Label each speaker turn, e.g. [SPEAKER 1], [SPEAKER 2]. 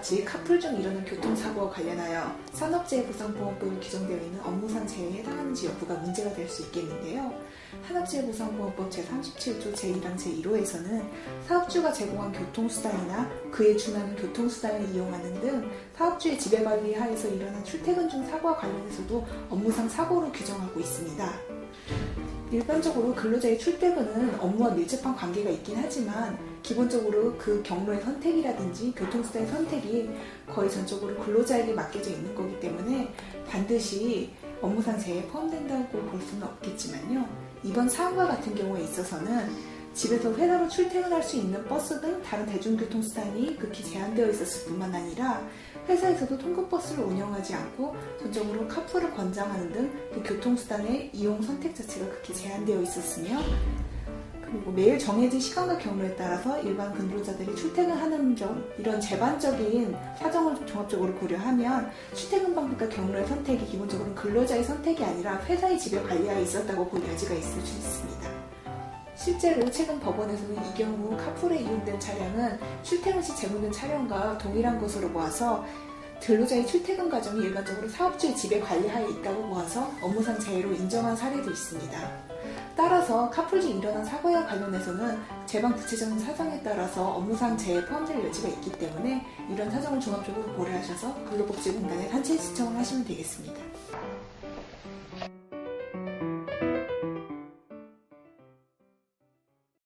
[SPEAKER 1] 같이 카풀 중 일어난 교통사고와 관련하여 산업재해 보상보험법에 규정되어 있는 업무상 재해에 해당하는지 여부가 문제가 될 수 있겠는데요. 산업재해 보상보험법 제37조 제1항 제1호에서는 사업주가 제공한 교통수단이나 그에 준하는 교통수단을 이용하는 등 사업주의 지배관리 하에서 일어난 출퇴근 중 사고와 관련해서도 업무상 사고로 규정하고 있습니다. 일반적으로 근로자의 출퇴근은 업무와 밀접한 관계가 있긴 하지만 기본적으로 그 경로의 선택이라든지 교통수단의 선택이 거의 전적으로 근로자에게 맡겨져 있는 거기 때문에 반드시 업무상 재해에 포함된다고 볼 수는 없겠지만요. 이번 사안과 같은 경우에 있어서는 집에서 회사로 출퇴근할 수 있는 버스 등 다른 대중교통 수단이 극히 제한되어 있었을 뿐만 아니라 회사에서도 통근버스를 운영하지 않고 전적으로 카풀을 권장하는 등 그 교통수단의 이용 선택 자체가 극히 제한되어 있었으며 그리고 매일 정해진 시간과 경로에 따라서 일반 근로자들이 출퇴근하는 점 이런 제반적인 사정을 종합적으로 고려하면 출퇴근 방법과 경로의 선택이 기본적으로 근로자의 선택이 아니라 회사의 지배 관리하에 있었다고 볼 여지가 있을 수 있습니다. 실제로 최근 법원에서는 이 경우 카풀에 이용된 차량은 출퇴근 시 제공된 차량과 동일한 것으로 보아서 근로자의 출퇴근 과정이 일반적으로 사업주의 지배 관리하에 있다고 보아서 업무상 재해로 인정한 사례도 있습니다. 따라서 카풀 중 일어난 사고와 관련해서는 제방 구체적인 사정에 따라서 업무상 재해에 포함될 여지가 있기 때문에 이런 사정을 종합적으로 고려하셔서 근로복지공단에 산체 신청을 하시면 되겠습니다.